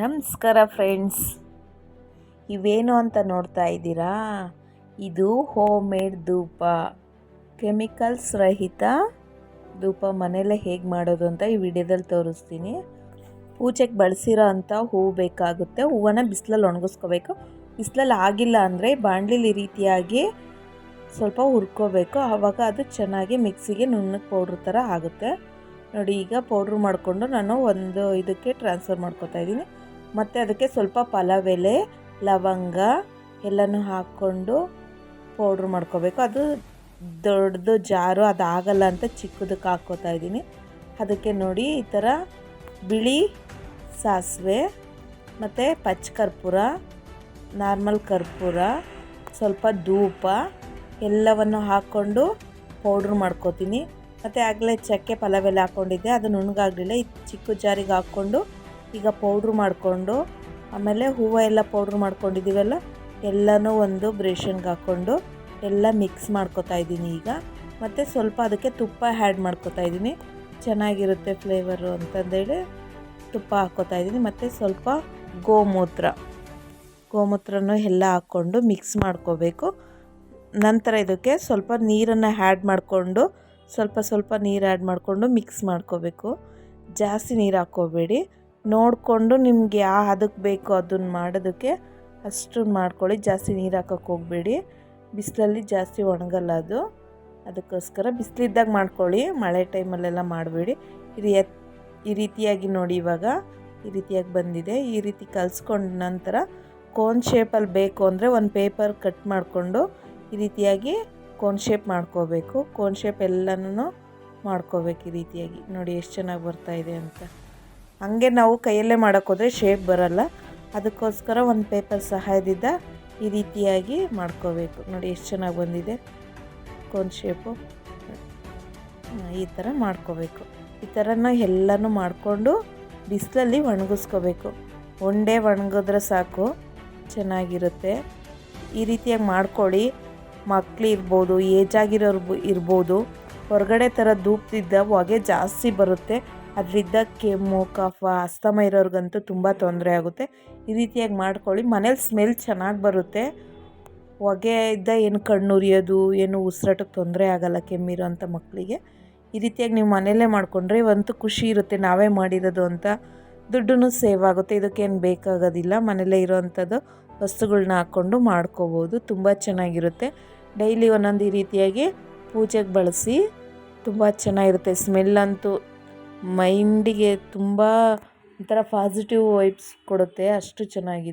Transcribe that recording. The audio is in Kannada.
ನಮಸ್ಕಾರ ಫ್ರೆಂಡ್ಸ್ ಇವೇನು ಅಂತ ನೋಡ್ತಾ ಇದ್ದೀರಾ? ಇದು ಹೋಮ್ ಮೇಡ್ ಧೂಪ. ಕೆಮಿಕಲ್ಸ್ ರಹಿತ ಧೂಪ ಮನೆಯಲ್ಲೇ ಹೇಗೆ ಮಾಡೋದು ಅಂತ ಈ ವಿಡಿಯೋದಲ್ಲಿ ತೋರಿಸ್ತೀನಿ. ಪೂಜೆಗೆ ಬಳಸಿರೋ ಅಂಥ ಹೂವು ಬೇಕಾಗುತ್ತೆ. ಹೂವನ್ನು ಬಿಸಿಲಲ್ಲಿ ಒಣಗಿಸ್ಕೋಬೇಕು. ಬಿಸಿಲಲ್ಲಿ ಆಗಿಲ್ಲ ಅಂದರೆ ಬಾಣಲಿಲಿ ರೀತಿಯಾಗಿ ಸ್ವಲ್ಪ ಹುರ್ಕೋಬೇಕು. ಆವಾಗ ಅದು ಚೆನ್ನಾಗಿ ಮಿಕ್ಸಿಗೆ ನುಣ್ಣಗೆ ಪೌಡ್ರ್ ಥರ ಆಗುತ್ತೆ. ನೋಡಿ ಈಗ ಪೌಡ್ರ್ ಮಾಡಿಕೊಂಡು ನಾನು ಒಂದು ಇದಕ್ಕೆ ಟ್ರಾನ್ಸ್ಫರ್ ಮಾಡ್ಕೋತಾ ಇದ್ದೀನಿ. ಮತ್ತು ಅದಕ್ಕೆ ಸ್ವಲ್ಪ ಪಲಾವೆಲೆ, ಲವಂಗ ಎಲ್ಲನೂ ಹಾಕ್ಕೊಂಡು ಪೌಡ್ರ್ ಮಾಡ್ಕೋಬೇಕು. ಅದು ದೊಡ್ಡದು ಜಾರು ಅದು ಆಗಲ್ಲ ಅಂತ ಚಿಕ್ಕದಕ್ಕೆ ಹಾಕ್ಕೋತಾ ಇದ್ದೀನಿ. ಅದಕ್ಕೆ ನೋಡಿ ಈ ಥರ ಬಿಳಿ ಸಾಸಿವೆ ಮತ್ತು ಪಚ್ಚ ಕರ್ಪೂರ, ನಾರ್ಮಲ್ ಕರ್ಪೂರ, ಸ್ವಲ್ಪ ಧೂಪ ಎಲ್ಲವನ್ನು ಹಾಕ್ಕೊಂಡು ಪೌಡ್ರ್ ಮಾಡ್ಕೋತೀನಿ. ಮತ್ತು ಆಗಲೇ ಚಕ್ಕೆ ಪಲಾವೆಲ್ಲ ಹಾಕ್ಕೊಂಡಿದ್ದೆ ಅದು ನುಣ್ಣಗಾಗಲಿಲ್ಲ. ಈ ಚಿಕ್ಕ ಜಾರಿಗೆ ಹಾಕ್ಕೊಂಡು ಈಗ ಪೌಡ್ರ್ ಮಾಡಿಕೊಂಡು, ಆಮೇಲೆ ಹೂವು ಎಲ್ಲ ಪೌಡ್ರ್ ಮಾಡ್ಕೊಂಡಿದ್ದೀವಲ್ಲ, ಎಲ್ಲನೂ ಒಂದು ಬ್ರೇಷನ್ಗೆ ಹಾಕ್ಕೊಂಡು ಎಲ್ಲ ಮಿಕ್ಸ್ ಮಾಡ್ಕೋತಾ ಇದ್ದೀನಿ ಈಗ. ಮತ್ತು ಸ್ವಲ್ಪ ಅದಕ್ಕೆ ತುಪ್ಪ ಆ್ಯಡ್ ಮಾಡ್ಕೊತಾ ಇದ್ದೀನಿ. ಚೆನ್ನಾಗಿರುತ್ತೆ ಫ್ಲೇವರು ಅಂತಂದೇಳಿ ತುಪ್ಪ ಹಾಕ್ಕೋತಾ ಇದ್ದೀನಿ. ಮತ್ತು ಸ್ವಲ್ಪ ಗೋಮೂತ್ರ. ಗೋಮೂತ್ರನೂ ಎಲ್ಲ ಹಾಕ್ಕೊಂಡು ಮಿಕ್ಸ್ ಮಾಡ್ಕೋಬೇಕು. ನಂತರ ಇದಕ್ಕೆ ಸ್ವಲ್ಪ ನೀರನ್ನು ಆ್ಯಡ್ ಮಾಡಿಕೊಂಡು, ಸ್ವಲ್ಪ ಸ್ವಲ್ಪ ನೀರು ಆ್ಯಡ್ ಮಾಡಿಕೊಂಡು ಮಿಕ್ಸ್ ಮಾಡ್ಕೋಬೇಕು. ಜಾಸ್ತಿ ನೀರು ಹಾಕ್ಕೋಬೇಡಿ. ನೋಡಿಕೊಂಡು ನಿಮ್ಗೆ ಯಾವ ಅದಕ್ಕೆ ಬೇಕು ಅದನ್ನು ಮಾಡೋದಕ್ಕೆ ಅಷ್ಟು ಮಾಡ್ಕೊಳ್ಳಿ. ಜಾಸ್ತಿ ನೀರು ಹಾಕೋಕ್ಕೆ ಹೋಗಬೇಡಿ. ಬಿಸಿಲಲ್ಲಿ ಜಾಸ್ತಿ ಒಣಗಲ್ಲ ಅದು. ಅದಕ್ಕೋಸ್ಕರ ಬಿಸಿಲಿದ್ದಾಗ ಮಾಡ್ಕೊಳ್ಳಿ. ಮಳೆ ಟೈಮಲ್ಲೆಲ್ಲ ಮಾಡಬೇಡಿ. ಇದು ಈ ರೀತಿಯಾಗಿ ನೋಡಿ ಇವಾಗ. ಈ ರೀತಿಯಾಗಿ ಬಂದಿದೆ. ಈ ರೀತಿ ಕಲಿಸ್ಕೊಂಡ ನಂತರ ಕೋನ್ ಶೇಪಲ್ಲಿ ಬೇಕು ಅಂದರೆ ಒಂದು ಪೇಪರ್ ಕಟ್ ಮಾಡಿಕೊಂಡು ಈ ರೀತಿಯಾಗಿ ಕೋನ್ ಶೇಪ್ ಮಾಡ್ಕೋಬೇಕು. ಕೋನ್ ಶೇಪ್ ಎಲ್ಲನೂ ಮಾಡ್ಕೋಬೇಕು ಈ ರೀತಿಯಾಗಿ. ನೋಡಿ ಎಷ್ಟು ಚೆನ್ನಾಗಿ ಬರ್ತಾ ಇದೆ ಅಂತ. ಹಾಗೆ ನಾವು ಕೈಯಲ್ಲೇ ಮಾಡೋಕ್ಕೋದ್ರೆ ಶೇಪ್ ಬರಲ್ಲ. ಅದಕ್ಕೋಸ್ಕರ ಒಂದು ಪೇಪರ್ ಸಹಾಯದಿಂದ ಈ ರೀತಿಯಾಗಿ ಮಾಡ್ಕೋಬೇಕು. ನೋಡಿ ಎಷ್ಟು ಚೆನ್ನಾಗಿ ಬಂದಿದೆ. ಕೋನ್ ಶೇಪು ಈ ಥರ ಮಾಡ್ಕೋಬೇಕು. ಈ ಥರನ ಎಲ್ಲನೂ ಮಾಡಿಕೊಂಡು ಬಿಸಿಲಲ್ಲಿ ಒಣಗಿಸ್ಕೋಬೇಕು. ಒಂದೇ ಒಣಗಿದ್ರೆ ಸಾಕು. ಚೆನ್ನಾಗಿರುತ್ತೆ. ಈ ರೀತಿಯಾಗಿ ಮಾಡ್ಕೊಳ್ಳಿ ಮಕ್ಳು ಇರ್ಬೋದು, ಏಜ್ ಆಗಿರೋರು ಇರ್ಬೋದು, ಹೊರಗಡೆ ಥರ ಧೂಪ್ತಿದ್ದ ಹೊಗೆ ಜಾಸ್ತಿ ಬರುತ್ತೆ. ಅದರಿಂದ ಕೆಮ್ಮು ಕಫ ಅಸ್ತಮ ಇರೋರಿಗಂತೂ ತುಂಬ ತೊಂದರೆ ಆಗುತ್ತೆ. ಈ ರೀತಿಯಾಗಿ ಮಾಡ್ಕೊಳ್ಳಿ. ಮನೇಲಿ ಸ್ಮೆಲ್ ಚೆನ್ನಾಗಿ ಬರುತ್ತೆ. ಹೊಗೆ ಇದ್ದ ಏನು ಕಣ್ಣು ಉರಿಯೋದು, ಏನು ಉಸಿರಾಟಕ್ಕೆ ತೊಂದರೆ ಆಗಲ್ಲ ಕೆಮ್ಮಿರೋ ಅಂಥ ಮಕ್ಕಳಿಗೆ. ಈ ರೀತಿಯಾಗಿ ನೀವು ಮನೆಯಲ್ಲೇ ಮಾಡಿಕೊಂಡ್ರೆ ಒಂದು ಖುಷಿ ಇರುತ್ತೆ. ನಾವೇ ಮಾಡಿರೋದು ಅಂತ ದುಡ್ಡು ಸೇವ್ ಆಗುತ್ತೆ. ಇದಕ್ಕೇನು ಬೇಕಾಗೋದಿಲ್ಲ. ಮನೆಯಲ್ಲೇ ಇರೋವಂಥದ್ದು ವಸ್ತುಗಳನ್ನ ಹಾಕ್ಕೊಂಡು ಮಾಡ್ಕೋಬೋದು. ತುಂಬ ಚೆನ್ನಾಗಿರುತ್ತೆ. ಡೈಲಿ ಒಂದೊಂದು ಈ ರೀತಿಯಾಗಿ ಪೂಜೆಗೆ ಬಳಸಿ ತುಂಬ ಚೆನ್ನಾಗಿರುತ್ತೆ. ಸ್ಮೆಲ್ಲಂತೂ ಮೈಂಡಿಗೆ ತುಂಬ ಒಂಥರ ಪಾಸಿಟಿವ್ ವೈಬ್ಸ್ ಕೊಡುತ್ತೆ. ಅಷ್ಟು ಚೆನ್ನಾಗಿದೆ.